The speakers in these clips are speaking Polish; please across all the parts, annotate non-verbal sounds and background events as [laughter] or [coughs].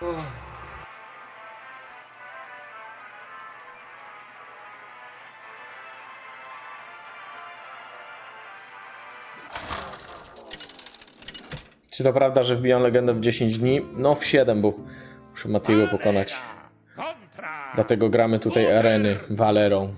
Uff. Czy to prawda, że wbijam legendę w 10 dni? No w 7, bo muszę Matiego pokonać. Dlatego gramy tutaj areny Valerą.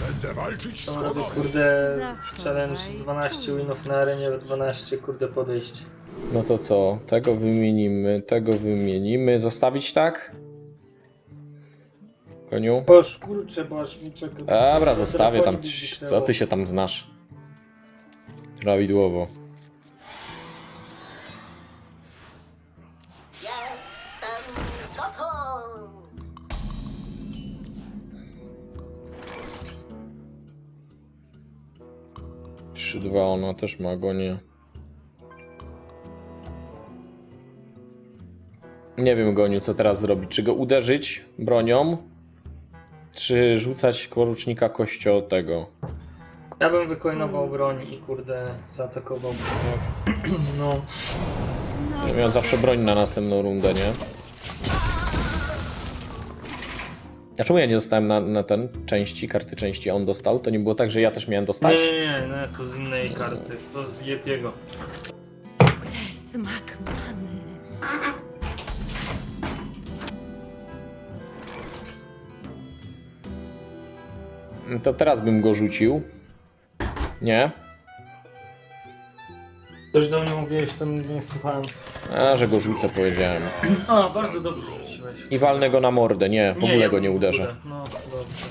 Będę walczyć z To robię kurde challenge daj. 12 winów na arenie, 12 kurde podejść. No to co? Tego wymienimy, tego wymienimy. Zostawić tak? Koniu? Boż kurczę, bo aż mi czeka. Dobra, zostawię tam. Co ty się tam znasz? Prawidłowo. Jestem gotów! Trzy, dwa, ona też ma go, nie. Nie wiem, Goniu, co teraz zrobić. Czy go uderzyć bronią? Czy rzucać porucznika kościo tego? Ja bym wykoinował broń i kurde zaatakował. [clears throat] No, Ja miałem zawsze broń na następną rundę, nie? A czemu ja nie dostałem na, na ten części, karty części, a on dostał? To nie było tak, że ja też miałem dostać? nie, nie, nie, to z innej karty, to z Yetiego. Smak To teraz bym go rzucił. Nie? Coś do mnie mówiłeś, to nie słuchałem. A, że go rzucę, powiedziałem. A, bardzo dobrze rzuciłeś. I walnę go na mordę, nie, w ogóle ja go nie uderzę. No, dobrze.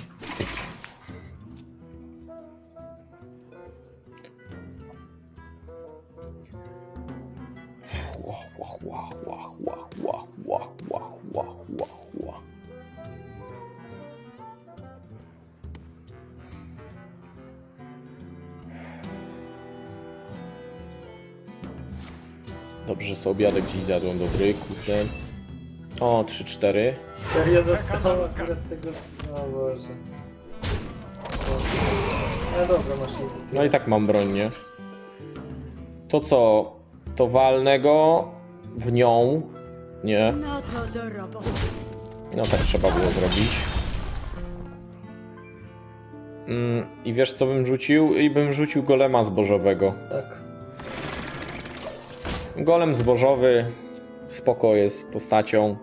Ła, ła, ła, ła, ła, ła, ła, że sobie obiadek dziś zjadłem dobry, kurde. O, 3-4. Serio dostała akurat tego... O Boże. No dobra, masz easy. No i tak mam broń, nie? To co? To walnę go w nią. Nie. No to do roboty. No tak trzeba było zrobić. Mm, I wiesz co bym rzucił? I bym rzucił golema zbożowego. Tak. Golem zbożowy spoko jest postacią.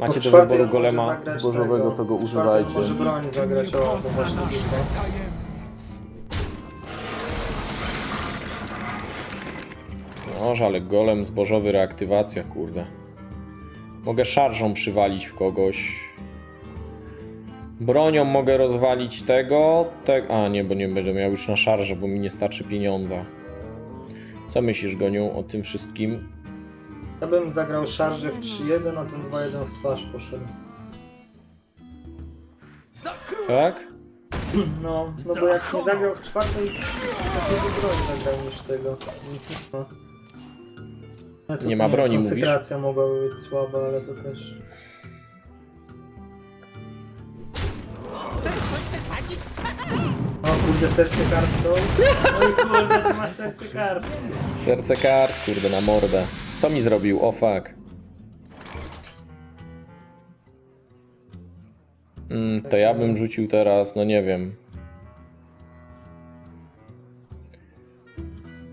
No Macie do wyboru golema zbożowego, tego. to go używajcie. może broń zagrać, o, to właśnie tylko. Noż, ale golem zbożowy reaktywacja, kurde. Mogę szarżą przywalić w kogoś. Bronią mogę rozwalić tego, te... A nie, bo nie będę miał już na szarżę, bo mi nie starczy pieniądza. Co myślisz, Goniu, o tym wszystkim? Ja bym zagrał szarżę w 3-1, a ten 2-1 w twarz poszedł. Tak? No, no bo jak nie zagrał w czwartej, to takiego broń zagrał niż tego, więc nie ma. No, co Nie ma broni, mówisz? Konsekracja mogłaby być słaba, ale to też... kurde, serce kart są. Oj kurde, ty masz serce kart. Serce kart, kurde, na mordę. Co mi zrobił? O fuck. Mm, to ja bym rzucił teraz, no nie wiem.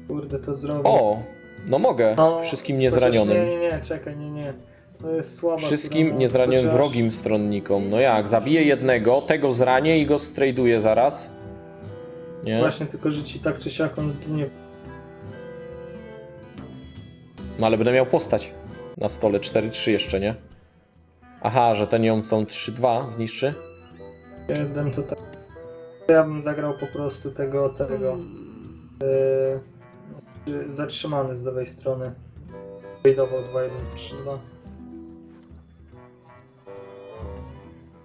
Kurde, to zrobił. O! No mogę. No, Wszystkim chociaż niezranionym. Nie, nie, nie, czekaj, nie, nie. To jest słaba. Wszystkim niezranionym chociaż- wrogim stronnikom. No jak? Zabiję jednego, tego zranię i go straduję zaraz. Nie? Właśnie, tylko że ci tak czy siak on zginie. No ale będę miał postać. Na stole 4-3 jeszcze, nie? Aha, że ten ją z tą 3-2 zniszczy? Jeden to tak. Ja bym zagrał po prostu tego, tego. Yy, zatrzymany z lewej strony. Wejdował 2-1 w 3-2.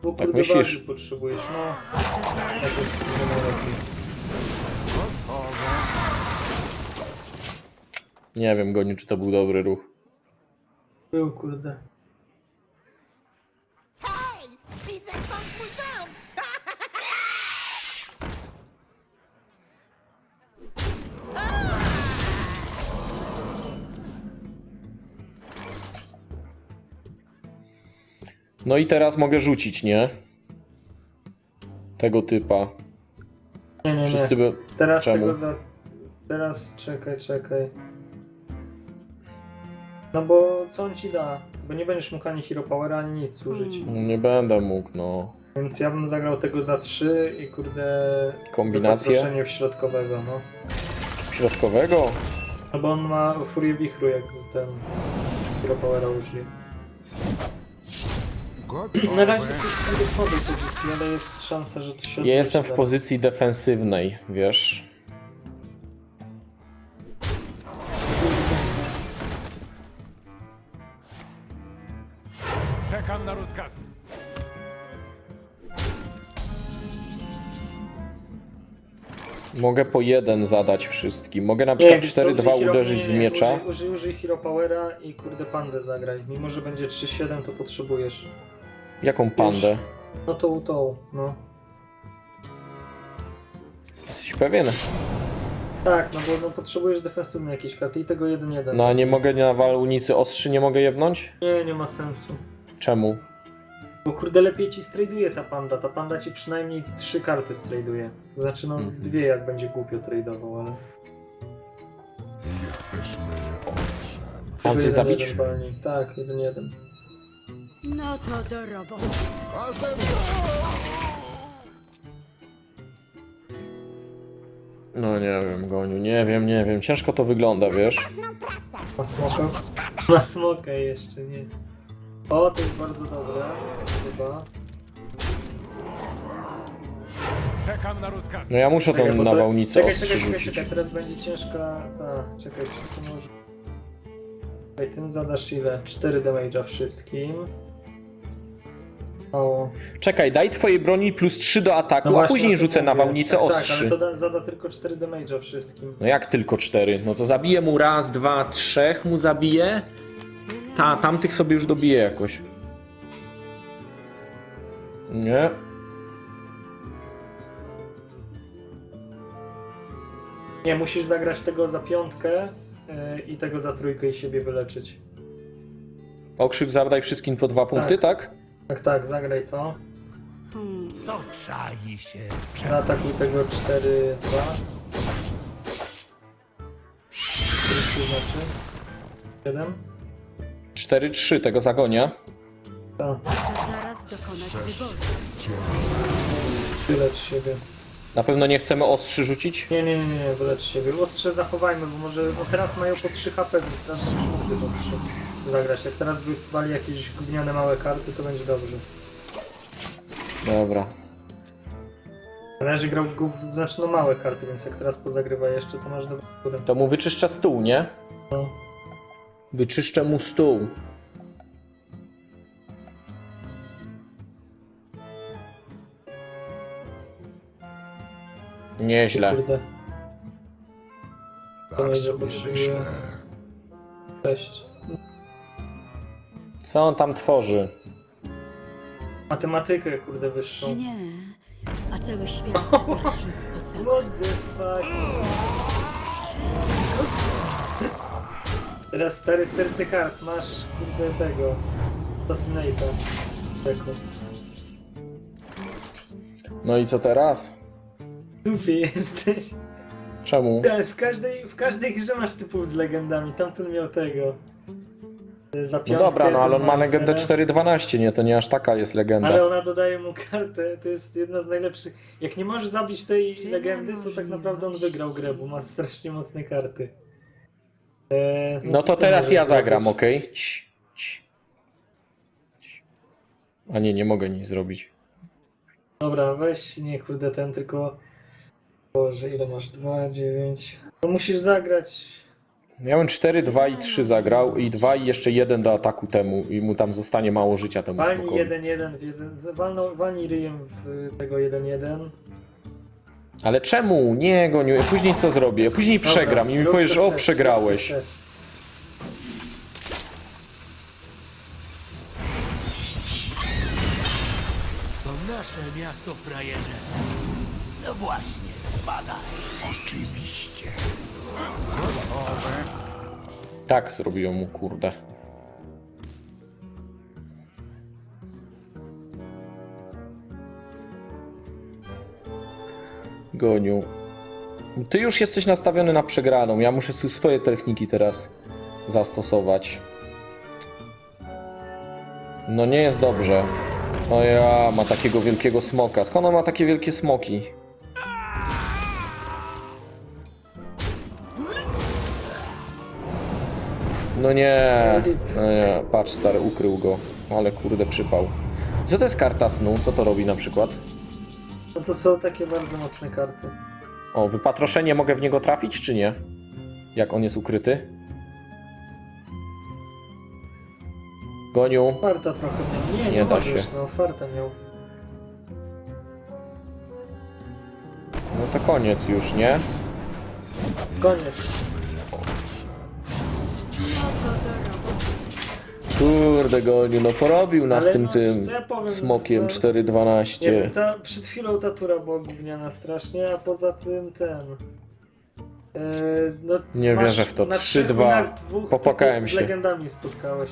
Bo Tak myślisz? potrzebujesz, no. Tak jest nie. Nie wiem, Goniu, czy to był dobry ruch. Był kurde. Hej! Widzę stąd mój dom! No i teraz mogę rzucić, nie? Tego typa. Nie, nie, Wszyscy nie. by... Teraz Czemu? tego za... Teraz czekaj, czekaj. No bo co on ci da? Bo nie będziesz mógł ani Hero Powera, ani nic użyć. Nie będę mógł, no. Więc ja bym zagrał tego za 3 i kurde... Kombinację? Poproszenie w środkowego, no. Środkowego? No bo on ma furię wichru, jak z ten Hero Powera użyli. Gotowe. Na razie jesteś w tej słabej pozycji, ale jest szansa, że to się Ja jestem w zaraz. pozycji defensywnej, wiesz? Mogę po jeden zadać wszystkim. Mogę na przykład wiesz co, 4-2 użyj hero- uderzyć z miecza. Użyj, użyj, użyj Hero Powera i kurde pandę zagraj. Mimo, że będzie 3-7 to potrzebujesz. Jaką pandę? No to tą, no. Jesteś pewien? Tak, no bo no, potrzebujesz defensywne jakieś karty i tego 1-1. No a nie mogę na walunicy ostrzy nie mogę jebnąć? Nie, nie ma sensu. Czemu? Bo kurde lepiej ci straduje ta panda. Ta panda ci przynajmniej trzy karty straduje. Znaczy no Mhm. dwie jak będzie głupio tradował, ale... Jesteśmy ostrzem. Mam coś Jeden, jeden walnij. Tak, 1-1. No to do roboty. No nie wiem, Goniu, nie wiem, nie wiem. Ciężko to wygląda, wiesz? Ma smoka? Ma smoka jeszcze, nie. O, to jest bardzo dobre. Chyba. Czekam na rozkazy. No ja muszę tą bo to- nawałnicę czekaj, ostrzy czekaj, czekaj, rzucić. czekaj, teraz będzie ciężka. Ta, czekaj, czy to może. Czekaj, tym zadasz ile? 4 damage'a wszystkim. O. Czekaj, daj twojej broni plus 3 do ataku, No a później o tym rzucę mówię. nawałnicę tak, Tak, ostrzy. ale to da, zada tylko 4 damage'a wszystkim. No jak tylko 4? No to zabiję mu raz, dwa, trzech mu zabiję. Ta, tamtych sobie już dobiję jakoś. Nie. Nie, musisz zagrać tego za piątkę yy, i tego za trójkę i siebie wyleczyć. Okrzyk zadaj wszystkim po dwa punkty, tak? Tak, tak, zagraj to. Co czai się? Zaatakuj tego 4-2. 4 znaczy. 7. 4-3 tego zagonia. Tak, Zaraz dokonać wyboru. wylecz siebie. Na pewno nie chcemy ostrzy rzucić? Nie, nie, nie, nie, wylecz siebie. Ostrze zachowajmy, bo może. No teraz mają po 3 HP, więc teraz już w ostrze zagrać. Jak teraz by wali jakieś gówniane małe karty, to będzie dobrze. Dobra. Na razie grał gów... znaczy no małe karty, więc jak teraz pozagrywa jeszcze, to masz do góry. To mu wyczyszcza stół, nie? No. Wyczyszczę mu stół. Nieźle. Kurde, Tak sobie myślę. Cześć. Co on tam tworzy? Matematykę, kurde, wyższą. nie? A cały świat [laughs] drży w posagach. What the fuck? Teraz stary serce kart, masz kurde tego. Assassinate'a. Tego. No i co teraz? Tupie jesteś. Czemu? Ale w każdej, w każdej grze masz typów z legendami. Tamten miał tego. Za No piątkę, dobra, no ale on ma ten legendę Mansera. 4.12, nie? To nie aż taka jest legenda. Ale ona dodaje mu kartę, to jest jedna z najlepszych. Jak nie możesz zabić tej legendy, to tak naprawdę on wygrał grę, bo ma strasznie mocne karty. Eee, No to co teraz możesz ja zagram, zrobić? okej? Cii, cii. A nie, nie mogę nic zrobić. Dobra, weź, nie kurde, ten tylko... Boże, ile masz? 2, 9... No musisz zagrać... Bym 4, 2 i 3 zagrał i 2 i jeszcze jeden do ataku temu i mu tam zostanie mało życia temu Walnij smokowi. 1-1 w jeden... z- walno- Walnij ryjem w tego 1-1. Ale czemu? Nie, Goniu, później co zrobię? Później Dobra, przegram i mi rób powiesz, co o chcesz, przegrałeś. rób co chcesz. To nasze miasto, frajerze. No właśnie, spadaj. Oczywiście. Tak zrobiłem mu, kurde. Goniu. Ty już jesteś nastawiony na przegraną. Ja muszę swoje techniki teraz zastosować. No nie jest dobrze. O ja, ma takiego wielkiego smoka. Skąd on ma takie wielkie smoki? No nie, no nie, patrz stary, ukrył go. Ale kurde przypał. Co to jest karta snu? Co to robi na przykład? No to są takie bardzo mocne karty. O, wypatroszenie mogę w niego trafić, czy nie? Jak on jest ukryty? Goniu. Farta trochę miał. Nie, Nie nie, da możesz, się. no farta miał. No to koniec już, nie? Koniec. Kurde, Goniu, no porobił nas Ale tym no, tym co ja powiem, smokiem no, 412. Nie ta, przed chwilą ta tura była gówniana strasznie, a poza tym ten... Yy, no, Nie masz wierzę w to. na 3-2. trzech winach dwóch Popłakałem typów się. Z legendami spotkałeś.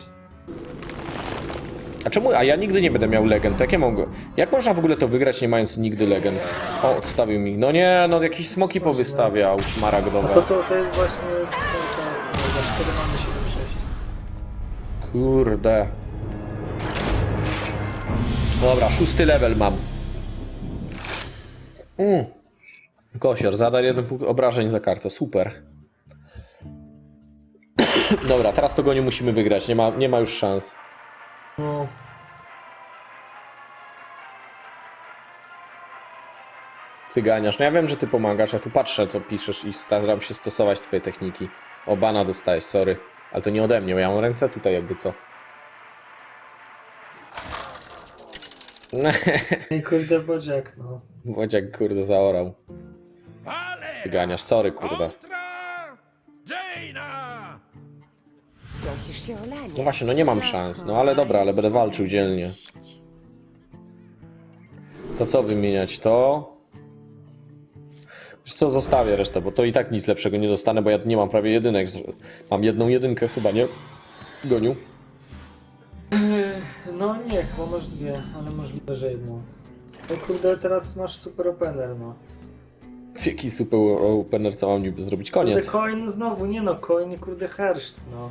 A czemu? A ja nigdy nie będę miał legend. Jak ja mogę? Jak można w ogóle to wygrać, nie mając nigdy legend? O, odstawił mi. No nie, no jakieś smoki powystawiał, szmaragdowe. to, są, to jest właśnie ten no, za 4 mamy 7-6. Kurde. Dobra, szósty level mam. Mm. Kosior, zadaj jeden punkt obrażeń za kartę. Super. [coughs] Dobra, teraz to go nie musimy wygrać. Nie ma, nie ma już szans. No. No ja wiem, że ty pomagasz, ja tu patrzę, co piszesz i staram się stosować twoje techniki. O, bana dostałeś, sorry. Ale to nie ode mnie, bo ja mam ręce tutaj jakby co. i kurde bodziak, no. Łodziak kurde zaorał. Ale! Cyganiarz, sorry kurde. Kontra! Jaina! Prosisz się o lanie. No właśnie, no nie mam szans. No ale dobra, ale będę walczył dzielnie. To co wymieniać? To... Wiesz co, zostawię resztę, bo to i tak nic lepszego nie dostanę, bo ja nie mam prawie jedynek. Mam jedną jedynkę chyba, nie? Goniu. No nie, chyba masz dwie, ale możliwe, że jedną. No kurde, teraz masz super opener, no. Jaki super opener, co mam niby zrobić? Kurde, Koniec. coin znowu, nie no, coin, kurde, herszt, no.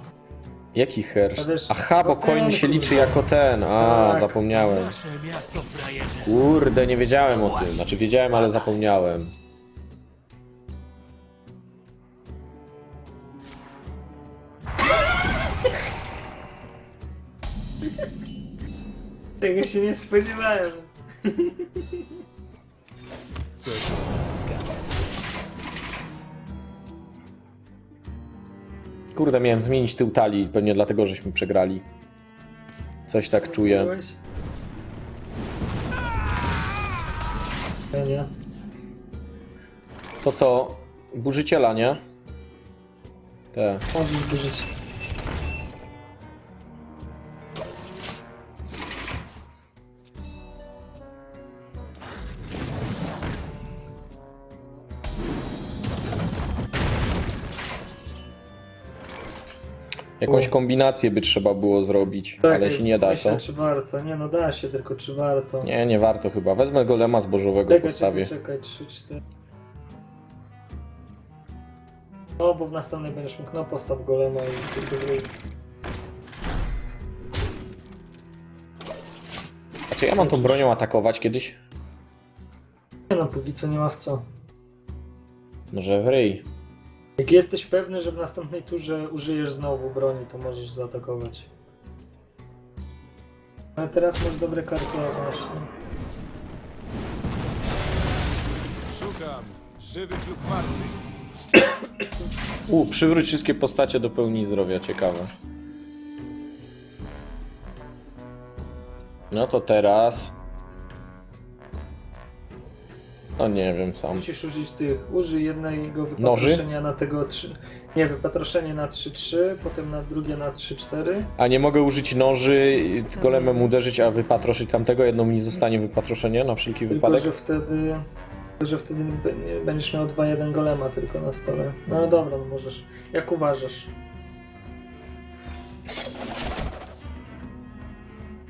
Jaki hersz? A wiesz, Aha, bo coin się kurde. liczy jako ten. A, Tak. zapomniałem. Kurde, nie wiedziałem o tym. Znaczy wiedziałem, ale zapomniałem. Tego się nie spodziewałem. Kurde, miałem zmienić tył talii, pewnie dlatego, żeśmy przegrali. Coś tak czuję. Byłeś? Ja nie. To co? Burzyciela, nie? Te. Możesz. Jakąś kombinację by trzeba było zrobić, ale się nie da, co? Myślę, czy warto. Nie no, da się, tylko czy warto. Nie, nie warto chyba. Wezmę golema zbożowego, Czekaj, postawię. czekaj, czekaj, 3, 4. No, bo w następnej będziesz mógł, no postaw golema i tylko drugi. A czy ja mam tą bronią atakować kiedyś? Nie no, póki co nie ma w co. Może w ryj. Jak jesteś pewny, że w następnej turze użyjesz znowu broni, to możesz zaatakować. Ale teraz masz dobre karty jak właśnie. Szukam żywych lub martwych. U, przywróć wszystkie postacie do pełni zdrowia, ciekawe. No to teraz... No nie wiem sam. Musisz użyć tych, użyj jednego Noży? wypatroszenia na tego 3. Nie, wypatroszenie na 3-3, potem na drugie na 3-4. A nie mogę użyć noży, i golemem uderzyć, a wypatroszyć tamtego? Jedno mi zostanie wypatroszenie na wszelki Tylko, wypadek? że wtedy. Że wtedy będziesz miał 2-1 golema tylko na stole. No ale dobra, no możesz. Jak uważasz?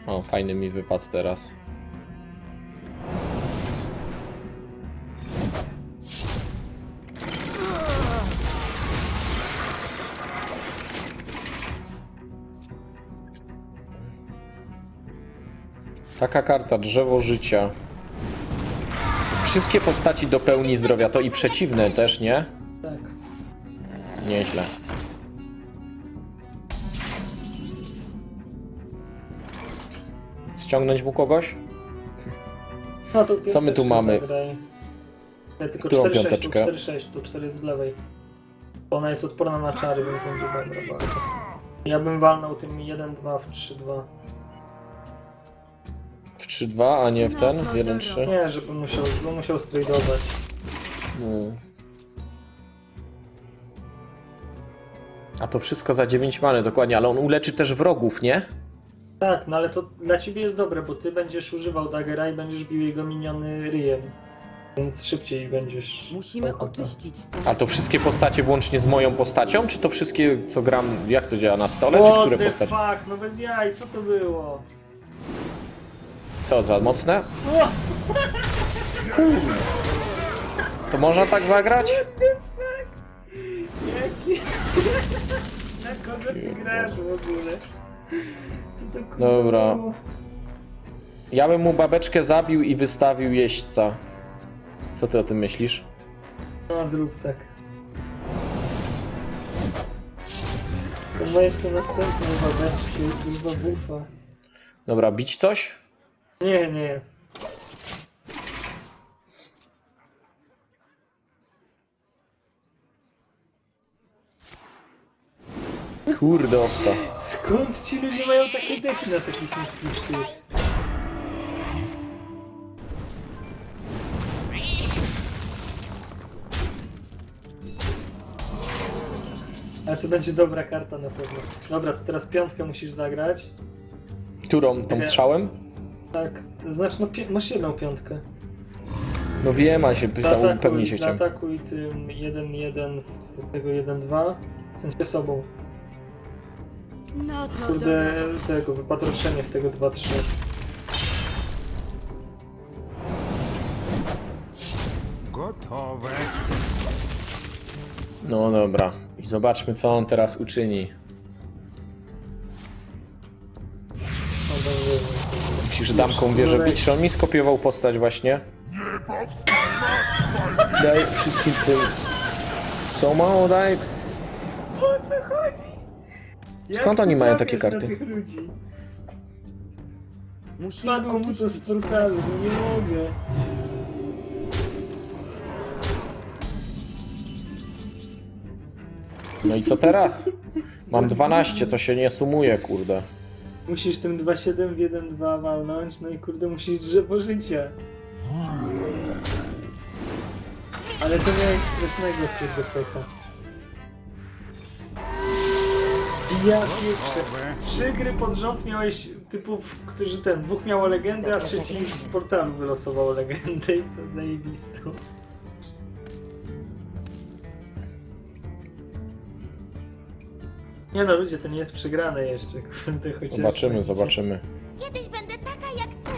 O, fajny mi wypadł teraz. Taka karta, drzewo życia. Wszystkie postaci do pełni zdrowia, to i przeciwne też, nie? Tak. Nieźle. Ściągnąć mu kogoś? No to Co my tu mamy? Zagraj. Ja tylko Którą 4-6, tu piąteczkę? 4-6, tu 4 z lewej. Ona jest odporna na czary, więc będzie dobra bardzo. Ja bym walnął tym 1-2 w 3-2. W 3-2, a nie w ten? W 1-3? Nie, żeby musiał, żeby musiał stradować. Mm. A to wszystko za 9 many, dokładnie, ale on uleczy też wrogów, nie? Tak, no ale to dla ciebie jest dobre, bo ty będziesz używał daggera i będziesz bił jego miniony ryjem. Więc szybciej będziesz... Musimy oczyścić A to wszystkie postacie włącznie z moją postacią, czy to wszystkie, co gram, jak to działa, na stole, czy What które the postacie? fuck, no bez jaj, co to było? Co, za mocne? O! To można tak zagrać? Jaki... Na kogo ty grasz w ogóle? Co to kurwa Dobra. było? Ja bym mu babeczkę zabił i wystawił jeźdźca. Co ty o tym myślisz? No zrób tak. To ma jeszcze następne babeczki, kurwa bufa. Dobra, bić coś? Nie, nie. Kurde owca. Skąd ci ludzie mają takie dechy na takich niskich tych? Ale to będzie dobra karta na pewno. Dobra, to teraz piątkę musisz zagrać. Którą? Tą strzałem? Tak, znaczy no pi- masz jedną piątkę. No wiem, a się pytał, pewnie się chciałem. zaatakuj tym 1-1 w tego 1-2. W sensie sobą. No to Kurde, dobra. tego, wypatroszenie w tego 2-3. Gotowe. No dobra. I zobaczmy, co on teraz uczyni. Damką wie, że bić? Czy on mi skopiował postać właśnie? Daj wszystkim twoim... Co mało daj? O co chodzi? Skąd oni mają trafiasz takie na karty? tych ludzi? Musimy Padło mu to z oczyścić portalu, no nie mogę. No i co teraz? Mam 12, to się nie sumuje, kurde. Musisz tym 2-7 w 1-2 walnąć, no i kurde musisz drzewo życia. Ale to miałeś strasznego pecha. Ja pierwsze. Trzy gry pod rząd miałeś typów, którzy ten, dwóch miało legendę, a trzeci z portalu wylosował legendę i to zajebisto. Nie no ludzie, to nie jest przegrane jeszcze, [laughs] kurde, chociaż... Zobaczymy, zobaczymy. Kiedyś będę taka jak ty.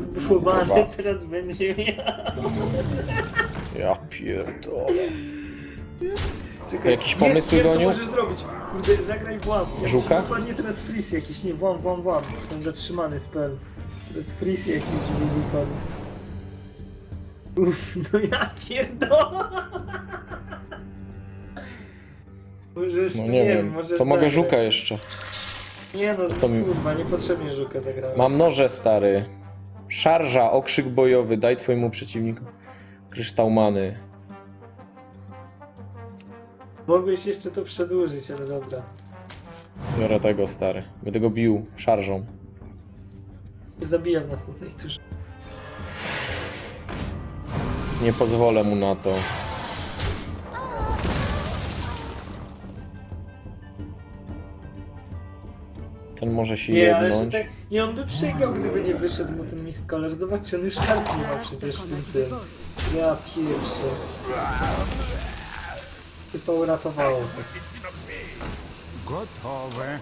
Zbufowany, Kurwa. teraz będzie ja. Ja pierdolę. Czekaj, Jakieś jest, pomysły, wiem, co Goniu? możesz zrobić. Kurde, zagraj włam. Jak Żuka? ci Wypadnie teraz freeze jakiś, nie, włam, włam, włam. Ten zatrzymany spell. Teraz freeze jakiś, żeby wypadł. Uff, no ja pierdolę. Możesz, No nie wiem, możesz to mogę zagrać. żuka jeszcze. Nie no, co mi- kurwa, niepotrzebnie żuka zagrałem. Mam noże, stary. Szarża, okrzyk bojowy, daj twojemu przeciwniku kryształ many. Mogłeś jeszcze to przedłużyć, ale dobra. Biorę tego, stary. Będę go bił szarżą. Zabijam następnej turze. Nie pozwolę mu na to. Ten może się Nie, ale że tak, nie, on by przegrał, gdyby nie wyszedł mu ten Mist Color. Zobaczcie, on już kart nie ma przecież w tym tym. Ja pierwszy. Chyba uratowało to. Gotowe.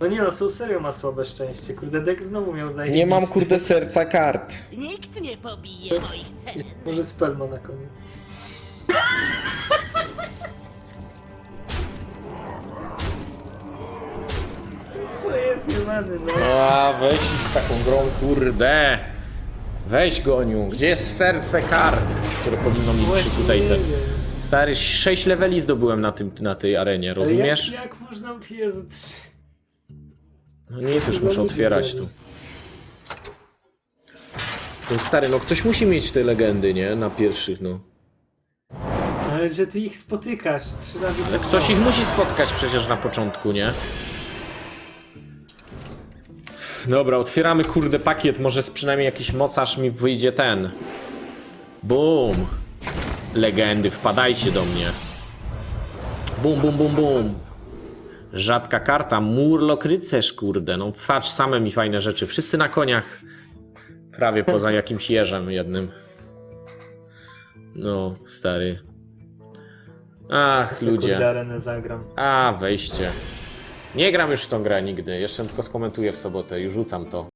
No nie no, są serio ma słabe szczęście. Kurde, Dek znowu miał zajebisty. Nie mam kurde serca kart. Nikt nie pobije moich cen. Może spell ma na koniec. Moje Pokémony, no. A, weź z taką grą, kurde. Weź goniu, gdzie jest serce kart, które powinno mi Właśnie tutaj nie te... wiem. Stary, 6 leveli zdobyłem na, tym, na tej arenie, Ale rozumiesz? Jak, jak można... Jezu, trzy... No nic, już muszę otwierać tu. No stary, no ktoś musi mieć te legendy, nie? Na pierwszych, no. Ale że ty ich spotykasz trzy razy Ale ktoś ich musi spotkać przecież na początku, nie? Dobra, otwieramy kurde pakiet, może z przynajmniej jakiś mocarz mi wyjdzie ten. Bum! Legendy, wpadajcie do mnie. Bum, bum, bum, bum. Rzadka karta, Murloc rycerz, kurde. No patrz, same mi fajne rzeczy. Wszyscy na koniach. Prawie poza jakimś jeżem jednym. No, stary. Ach, ludzie. Zagram. A, wejście. Nie gram już w tą grę nigdy. Jeszcze tylko skomentuję w sobotę i rzucam to.